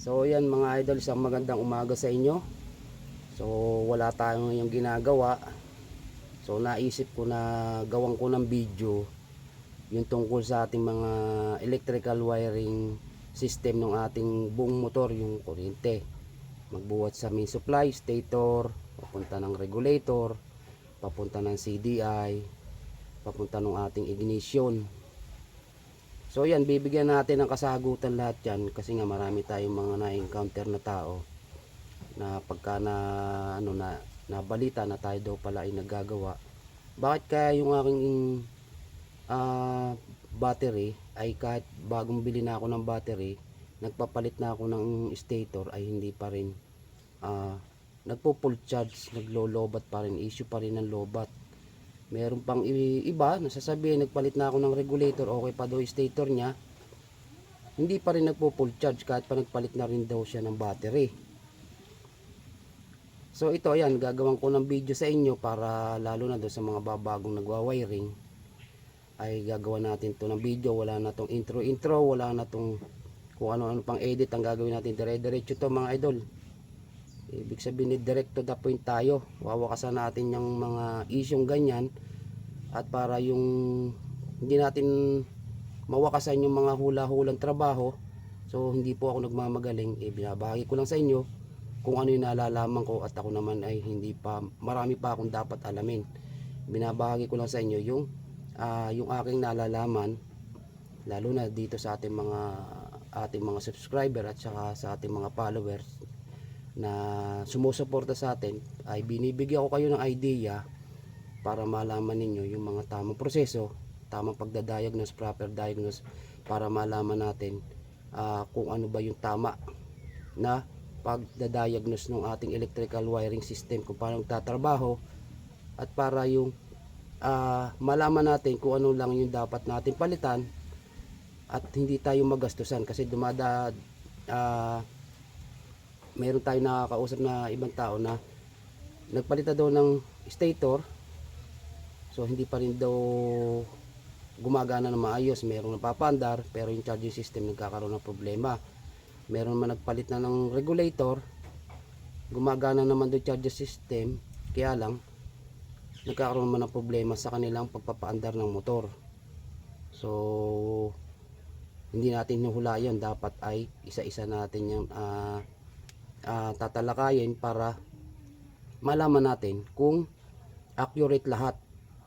So yan mga idol, isang magandang umaga sa inyo. So wala tayong ngayong ginagawa. So naisip ko na gawan ko ng video yung tungkol sa ating mga electrical wiring system ng ating buong motor, yung kuryente. Magbuhat sa main supply, stator, papunta ng regulator, papunta ng CDI, papunta ng ating ignition. So yan, bibigyan natin ng kasagutan lahat yan kasi nga marami tayong mga na-encounter na tao na pagka na ano na nabalita na tayo daw pala ay naggagawa. Bakit kaya yung aking ah, battery ay kahit bagong bili na ako ng battery, nagpapalit na ako ng stator ay hindi pa rin ah, nagpo full charge, naglo-lobat pa rin, issue pa rin ng lobat. Meron pang iba, nasasabihin nagpalit na ako ng regulator, okay pa daw stator niya. Hindi pa rin nagpo full charge kahit pa nagpalit na rin daw siya ng battery. So ito ayan, gagawin ko ng video sa inyo para lalo na doon sa mga babagong nagwa-wiring ay gagawa natin to ng video. Wala na tong intro intro, wala na tong kung ano-ano pang edit ang gagawin natin. Dire-diretso to mga idol. Ibig sabihin ni direct to the point tayo. Wawakasan natin yung mga isyong ganyan at para yung hindi natin mawakasan yung mga hula-hulang trabaho. So hindi po ako nagmamagaling. Eh, binabahagi ko lang sa inyo kung ano yung nalalaman ko at ako naman ay hindi pa marami pa akong dapat alamin. Binabahagi ko lang sa inyo yung ah, yung aking nalalaman lalo na dito sa ating mga ating mga subscriber at saka sa ating mga followers na sumusuporta sa atin ay binibigyan ko kayo ng idea para malaman ninyo yung mga tamang proseso, tamang pagdadiagnose, proper diagnose para malaman natin ah, kung ano ba yung tama na pagdadiagnose ng ating electrical wiring system kung paano tatrabaho at para yung ah, malaman natin kung ano lang yung dapat natin palitan at hindi tayo magastusan kasi dumada ah, meron tayo nakakausap na ibang tao na nagpalita daw ng stator. So hindi pa rin daw gumagana na maayos. Merong napapandar pero yung charging system nagkakaroon ng problema. Meron naman nagpalit na ng regulator. Gumagana naman doon charging system. Kaya lang nagkakaroon naman ng problema sa kanilang pagpapaandar ng motor. So hindi natin nuhulayan dapat ay isa-isa natin yung ah, ah, tatalakayin para malaman natin kung accurate lahat.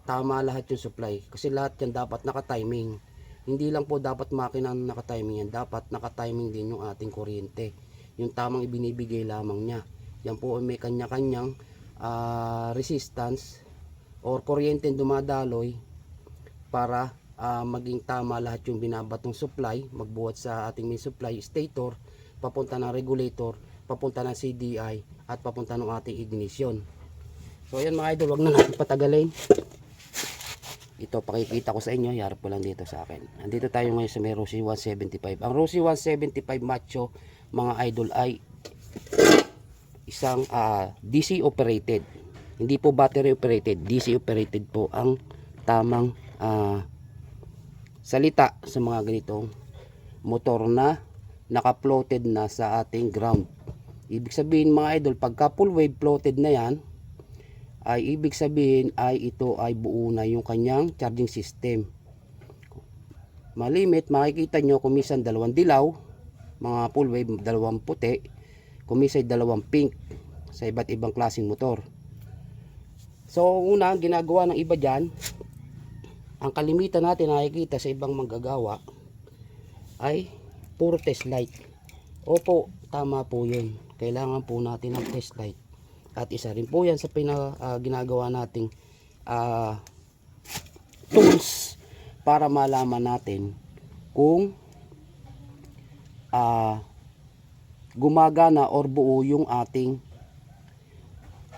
Tama lahat yung supply. Kasi lahat yan dapat naka-timing. Hindi lang po dapat makina ang naka-timing yan. Dapat naka-timing din yung ating kuryente. Yung tamang ibinibigay lamang niya. Yan po ay may kanya-kanyang ah, resistance or kuryente dumadaloy para ah, maging tama lahat yung binabatong supply. Magbuhat sa ating main supply stator papunta ng regulator papunta ng CDI at papunta ng ating ignition. So yan mga idol wag na natin patagalin. Ito pakikita ko sa inyo. Yarap ko lang dito sa akin. Nandito tayo ngayon sa may Rossi 175 ang Rossi 175 macho mga idol ay isang ah, DC operated. Hindi po battery operated DC operated po ang tamang ah, salita sa mga ganitong motor na naka-floated na sa ating ground ibig sabihin mga idol pagka full wave floated na yan ay ibig sabihin ay ito ay buo na yung kanyang charging system. Malimit, makikita nyo kumisan dalawang dilaw, mga full wave dalawang puti, kumisay dalawang pink sa iba't ibang klaseng motor. So una, ang ginagawa ng iba dyan, ang kalimitan natin nakikita sa ibang manggagawa ay puro test light. Opo, tama po yun. Kailangan po natin ng test light. At isa rin po yan sa pina, ah, ginagawa nating ah, tools para malaman natin kung ah, gumagana or buo yung ating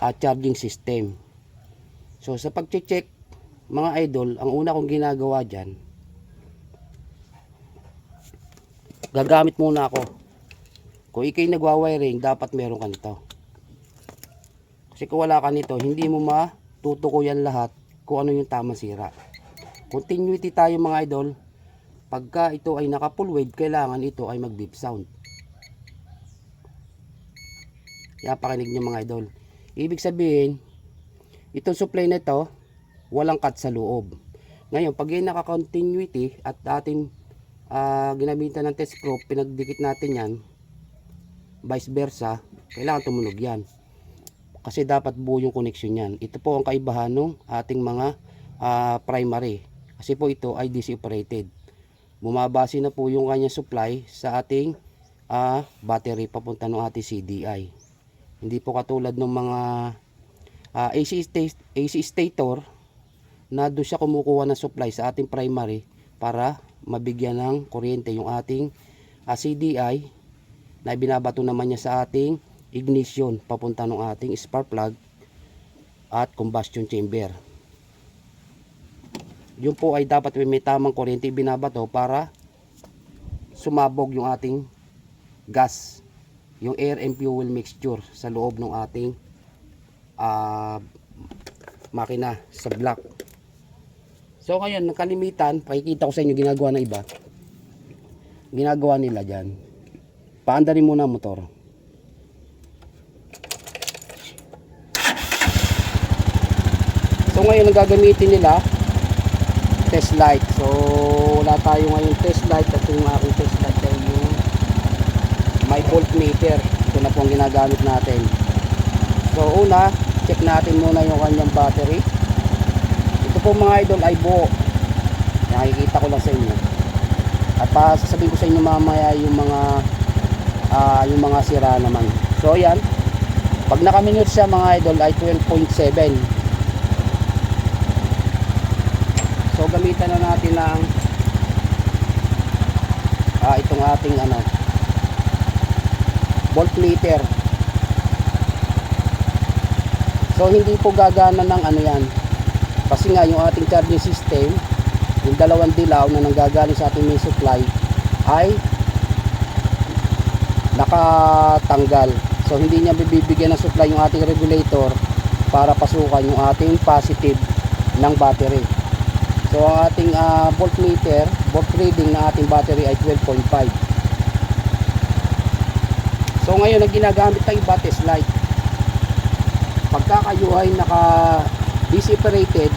ah, charging system. So sa pag-check mga idol, ang una kong ginagawa dyan, gagamit muna ako. Kung ikay nagwa-wiring, dapat meron ka nito. Kasi kung wala ka nito, hindi mo matutukoyan lahat kung ano yung tamang sira. Continuity tayo mga idol. Pagka ito ay naka full wave, kailangan ito ay mag beep sound. Pinapakinig nyo mga idol. Ibig sabihin, itong supply na ito, walang cut sa loob. Ngayon, pag yung naka-continuity at ating ah, ginamitan ng test probe, pinagdikit natin yan, vice versa, kailangan tumunog yan. Kasi dapat buo yung connection yan. Ito po ang kaibahan ng ating mga ah, primary. Kasi po ito ay DC operated. Bumabase na po yung kanyang supply sa ating ah, battery papunta ng ating CDI. Hindi po katulad ng mga ah, AC, AC stator na doon siya kumukuha ng supply sa ating primary para mabigyan ng kuryente yung ating ah, CDI na ibinabato naman niya sa ating ignition papunta ng ating spark plug at combustion chamber. Yun po ay dapat may tamang kuryente binabato para sumabog yung ating gas, yung air and fuel mixture sa loob ng ating ah, makina sa block. So ngayon, nakalimitan, pakikita ko sa inyo ginagawa ng iba. Ginagawa nila dyan. Paandarin muna ang motor. So ngayon, ang gagamitin nila, test light. So wala tayo ngayon test light at yung aking test light ay yung may voltmeter. Ito na po ang ginagamit natin. So una, check natin muna yung kanyang battery. Ito po mga idol ay buo. Nakikita ko lang sa inyo. At pa sasabihin ko sa inyo mamaya yung mga ah, yung mga sira naman. So yan. Pag nakaminute siya mga idol ay 12.7. So gamitan na natin ng ah, itong ating ano voltmeter. So hindi po gagana ng ano yan. Kasi nga yung ating charging system, yung dalawang dilaw na nanggagaling sa ating main supply ay nakatanggal. So hindi niya bibigyan ng supply yung ating regulator para pasukan yung ating positive ng battery. So ang ating ah, voltmeter, volt reading ng ating battery ay 12.5. So ngayon ang ginagamit iba test light. Pagka kayo ay naka DC operated,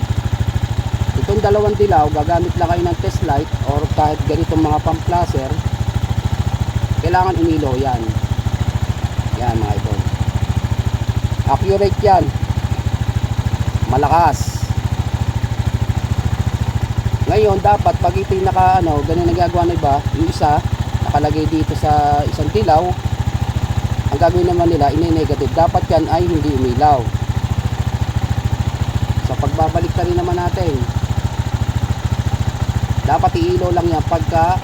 itong dalawang dilaw, gagamit lang kayo ng test light or kahit ganitong mga pump flasher, kailangan umilaw yan. Yan mga idol. Accurate yan. Malakas. Ngayon, dapat pag ito yung naka, ano, ganun nagagawa ng iba, yung isa, nakalagay dito sa isang dilaw, ang gagawin naman nila, ini-negative. Dapat yan ay hindi umilaw. So, pagbabalik ka rin naman natin, dapat iilo lang yan pagka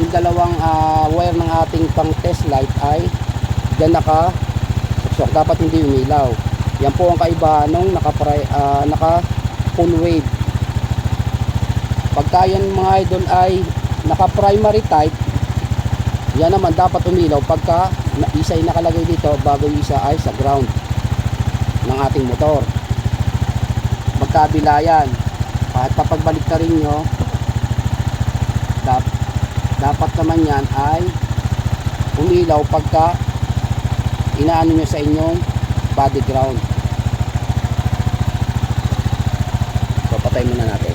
yung dalawang ah, wire ng ating pang test light ay dyan naka so, dapat hindi umilaw. Yan po ang kaibahan nung naka, uh, naka full wave. Pagka yan mga idol ay naka primary type, yan naman dapat umilaw pagka na isa ay nakalagay dito bago isa ay sa ground ng ating motor. Magkabila yan. Kahit papagbalik ka rin nyo, dapat naman yan ay umilaw pagka inaano nyo sa inyong body ground. So patay muna natin.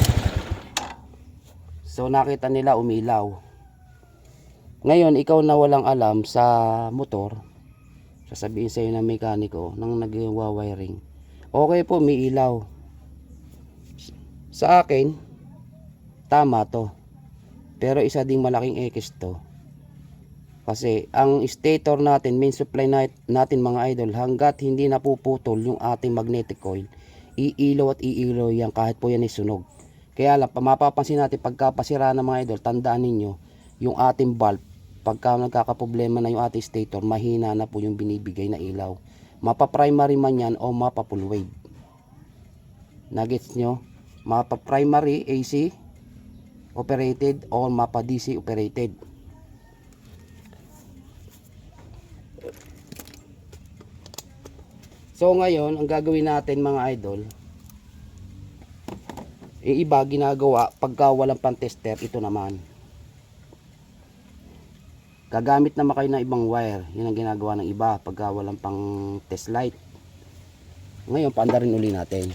So nakita nila umilaw. Ngayon, ikaw na walang alam sa motor, sasabihin sa'yo ng mekaniko nang nag-wiring. Okay po, may ilaw. Sa akin, tama to. Pero isa ding malaking X to. Kasi ang stator natin, main supply nat- natin mga idol, hanggat hindi napuputol yung ating magnetic coil, iilaw at iilaw yan kahit po yan ay sunog. Kaya lang, mapapansin natin pagka pasira ng mga idol, tandaan ninyo, yung ating valve, pagka nagkakaproblema na yung ating stator, mahina na po yung binibigay na ilaw. Mapa primary man yan o mapa full wave. Nagets nyo? Mapa primary AC operated o mapa DC operated. So ngayon, ang gagawin natin mga idol, yung iba ginagawa pagka walang pang tester, ito naman. gagamit naman kayo ng ibang wire. Yun ang ginagawa ng iba pagka walang pang test light. Ngayon, paanda rin uli natin.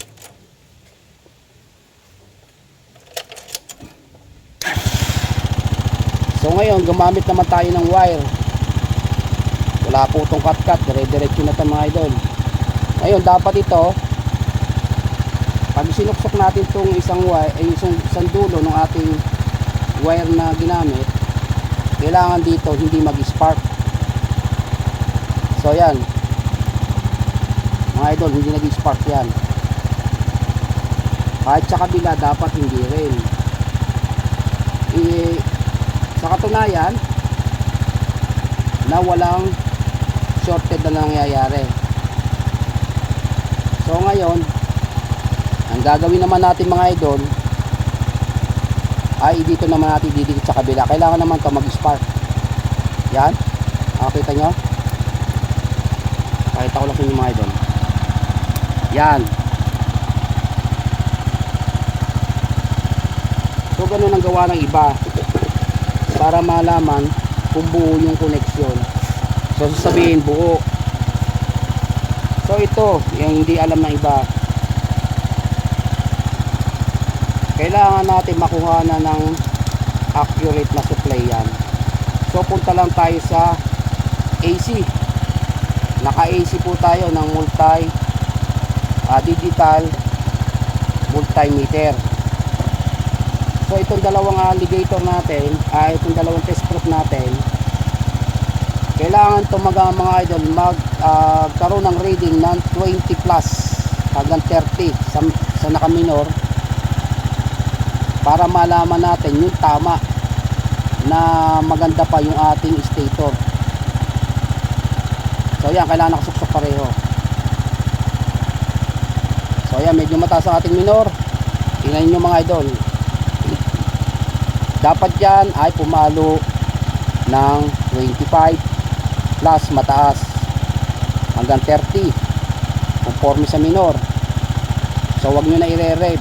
So ngayon, gumamit naman tayo ng wire. Wala po itong cut-cut. Dire-diretso na ito mga idol. Ngayon, dapat ito, pag sinuksok natin itong isang wire, ay isang, isang dulo ng ating wire na ginamit, kailangan dito hindi mag-spark. So yan. Mga idol, hindi nag-spark yan. Kahit sa kabila, dapat hindi rin. I, sa katunayan, na walang shorted na nangyayari. So ngayon, ang gagawin naman natin mga idol, ay dito naman natin didikit sa kabila. Kailangan naman ito mag-spark. Yan. Nakakita nyo? Pakita ko lang sa inyo mga idol. Yan. So ganun ang gawa ng iba. Para malaman kung buo yung connection. So sasabihin buo. So ito, yung hindi alam ng iba. kailangan natin makuha na ng accurate na supply yan so punta lang tayo sa AC naka AC po tayo ng multi ah, digital multimeter so itong dalawang alligator natin ay itong dalawang test proof natin kailangan tumaga mga idol mag ah, karoon ng reading ng 20 plus hanggang 30 sa, sa naka minor para malaman natin yung tama na maganda pa yung ating stator. So yan kailangan nakasuksok pareho. So yan medyo mataas ang ating minor. Tingnan nyo mga idol dapat yan ay pumalo ng 25 plus mataas. Hanggang 30 conforme sa minor. So wag nyo na ire-rev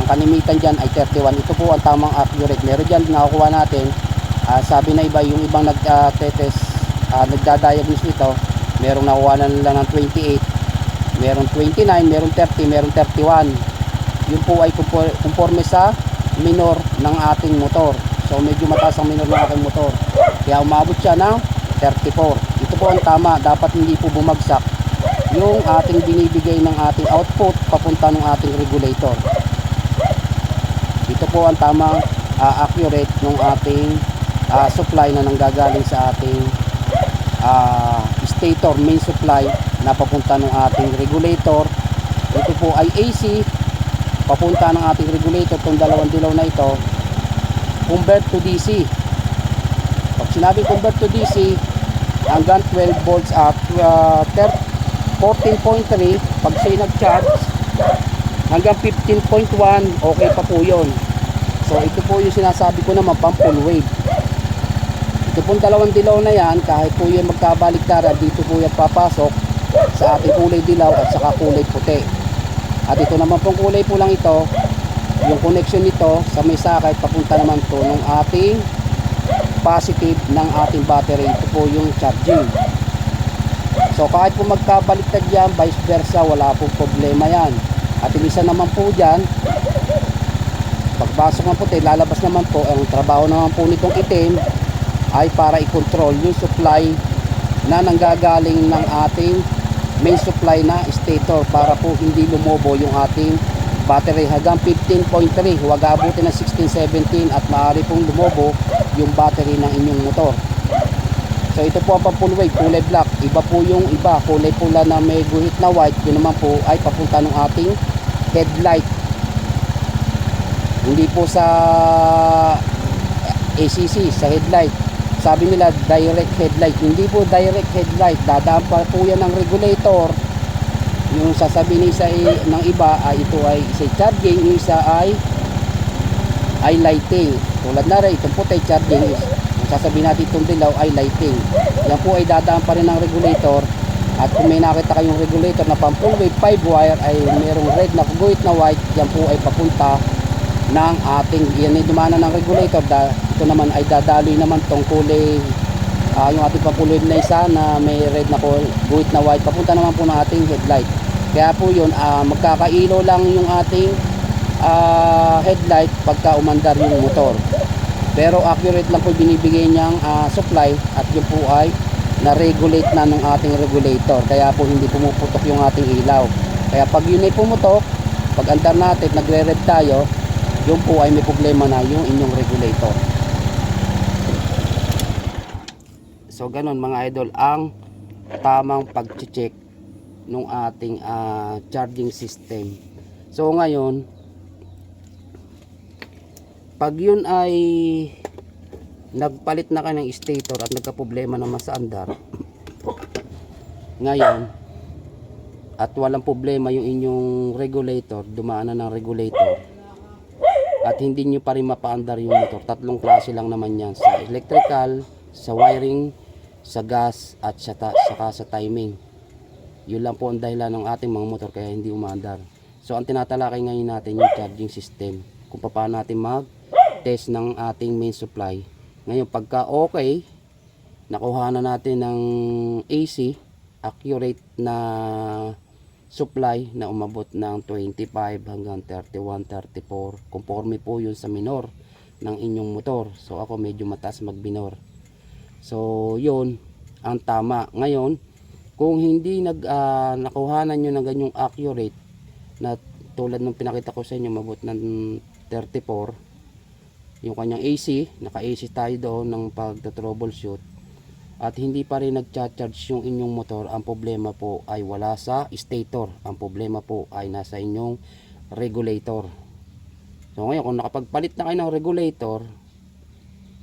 ang kanimitan dyan ay 31 ito po ang tamang accurate. Meron dyan nakukuha natin. Ah, sabi na iba yung ibang nagtetest uh, nagdadiagnose nito merong nakuha na nila ng 28 merong 29 merong 30 merong 31 yun po ay confor- conforme sa minor ng ating motor. So medyo mataas ang minor ng ating motor. Kaya umabot siya ng 34 ito po ang tama. Dapat hindi po bumagsak yung ating binibigay ng ating output papunta ng ating regulator. Ito po ang tamang ah, accurate ng ating ah, supply na nanggagaling sa ating ah, stator main supply na papunta ng ating regulator. Ito po ay AC papunta ng ating regulator itong dalawang dilaw na ito convert to DC pag sinabi convert to DC hanggang 12 volts at uh, 14.3 pag siya nag-charge hanggang 15.1 okay pa po yun. So ito po yung sinasabi ko naman pang full wave. Ito pong dalawang dilaw na yan kahit po yung magkabaliktaran dito po yan papasok sa ating kulay dilaw at saka kulay puti at ito naman pong kulay pulang ito yung connection nito sa may sakay papunta naman to ng ating positive ng ating battery. Ito po yung charging. So kahit po magkabaliktad yan vice versa wala pong problema yan. At yung isa naman po dyan, pagpasok ng puti, lalabas naman po, ang trabaho naman po nitong itim ay para i-control yung supply na nanggagaling ng ating main supply na stator para po hindi lumobo yung ating battery. Hanggang 15.3 huwag abutin ng 16-17 at maaari pong lumobo yung battery ng inyong motor. So ito po ang wave kulay black. Iba po yung iba kulay pula na may guhit na white. Yun naman po ay papunta ng ating headlight. Hindi po sa ACC sa headlight sabi nila direct headlight. Hindi po direct headlight. Dadaan pa po yan ng regulator. Yung sasabihin isa ay- ng iba ay ito ay isa charging yung isa ay ay lighting. Tulad na rin itong puti charging is sasabihin natin itong dilaw ay lighting. Yan po ay dadaan pa rin ng regulator. At kung may nakita kayong regulator na pang full wave 5 wire ay merong red na guhit na white yan po ay papunta ng ating yan ay dumana ng regulator da, ito naman ay dadaloy naman tong kulay Ah, yung ating papuloy na isa na may red na guhit na white, papunta naman po ng ating headlight. Kaya po yun, ah, magkakailo lang yung ating ah, headlight pagka umandar yung motor. Pero accurate lang po binibigay niyang ah, supply at yun po ay na-regulate na ng ating regulator. Kaya po hindi pumuputok yung ating ilaw. Kaya pag yun ay pumutok, pag andar natin, nagre-rev tayo, yun po ay may problema na yung inyong regulator. So ganun mga idol ang tamang pag-check ng ating ah, charging system. So ngayon pag yun ay nagpalit na ka ng stator at nagka-problema naman sa andar ngayon at walang problema yung inyong regulator dumaan na ng regulator at hindi nyo pa rin mapaandar yung motor. Tatlong klase lang naman yan. Sa electrical sa wiring sa gas at sa ta- saka sa timing. Yun lang po ang dahilan ng ating mga motor kaya hindi umaandar. So ang tinatalakay ngayon natin yung charging system. Kung paano natin mag test ng ating main supply. Ngayon pagka okay nakuha na natin ng AC accurate na supply na umabot ng 25 hanggang 31, 34 conforme po yun sa minor ng inyong motor. So ako medyo mataas mag minor so yun ang tama. Ngayon kung hindi nag ah, nakuhanan nyo ng ganyong accurate na tulad ng pinakita ko sa inyo mabot ng 34 yung kanyang AC naka AC tayo doon ng pagta-troubleshoot at hindi pa rin nagcha-charge yung inyong motor. Ang problema po ay wala sa stator. Ang problema po ay nasa inyong regulator. So ngayon kung nakapagpalit na kayo ng regulator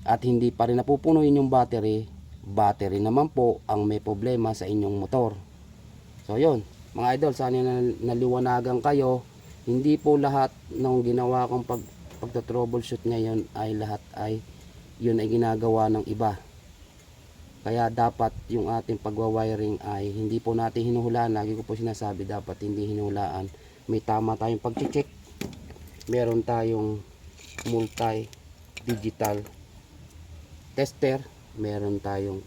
at hindi pa rin napupuno yung battery battery naman po ang may problema sa inyong motor. So yun. Mga idol sana na naliwanagan kayo. Hindi po lahat ng ginawa kong pag pagta-troubleshoot ngayon ay lahat ay yun ay ginagawa ng iba kaya dapat yung ating pagwa-wiring ay hindi po natin hinuhulaan. Lagi ko po sinasabi dapat hindi hinuhulaan. May tama tayong pag-check. Meron tayong multi digital tester. Meron tayong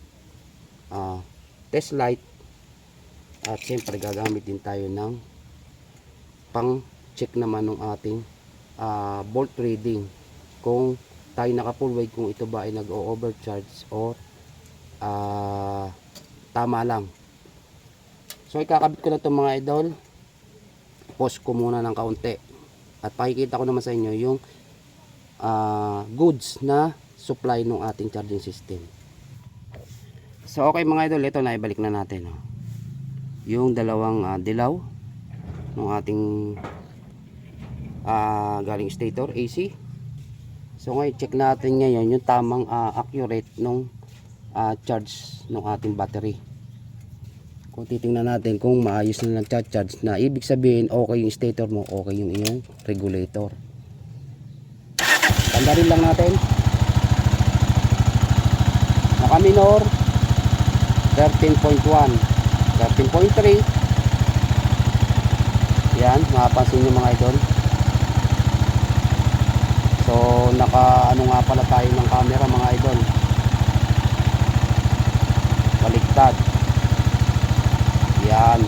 ah, test light. At siyempre gagamit din tayo ng pang check naman ng ating ah, volt reading. Kung tayo naka full weight kung ito ba ay nag-overcharge or ah, tama lang. So ikakabit ko na itong mga idol. Post ko muna ng kaunti. At pakikita ko naman sa inyo yung ah, goods na supply ng ating charging system. So okay mga idol ito na ibalik na natin oh. yung dalawang ah, dilaw ng ating ah, galing stator AC so ngayon check natin ngayon yung tamang ah, accurate nung ah, charge ng ating battery. Kung titingnan natin kung maayos na nagcha-charge na ibig sabihin okay yung stator mo okay yung iyong regulator. Tanda lang natin. Naka minor 13.1 13.3 yan mapapansin nyo mga idol. So naka ano nga pala tayo ng camera mga idol baliktad. Yan.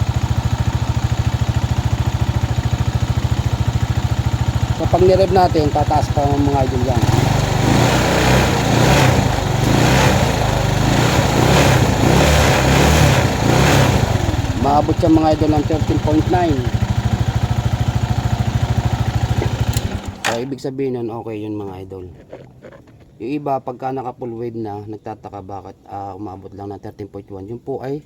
So pag nirev natin tataas pa ang mga idol yan. Maabot siya mga idol ng 13.9 So, ibig sabihin nun, okay yun mga idol. Yung iba, pagka naka full wave na, nagtataka bakit ah, umabot lang ng 13.1. Yun po ay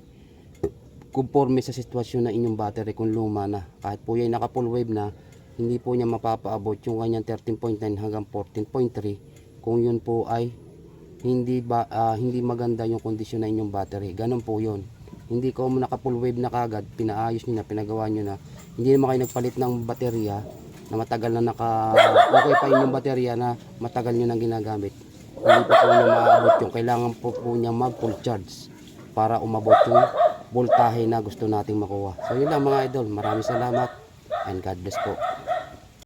conforme sa sitwasyon na inyong battery kung luma na. Kahit po yan naka full wave na, hindi po niya mapapaabot yung kanyang 13.9 hanggang 14.3 kung yun po ay hindi ba ah, hindi maganda yung kondisyon na inyong battery. Ganun po yun. Hindi ko mo naka full wave na kagad, pinaayos niyo na, pinagawa niyo na. Hindi naman kayo nagpalit ng baterya na matagal na naka okay pa inyong baterya na matagal nyo nang ginagamit hindi pa po niya maabot yung kailangan po po niya mag full charge para umabot yung voltahe na gusto nating makuha. So yun lang mga idol. Maraming salamat and God bless po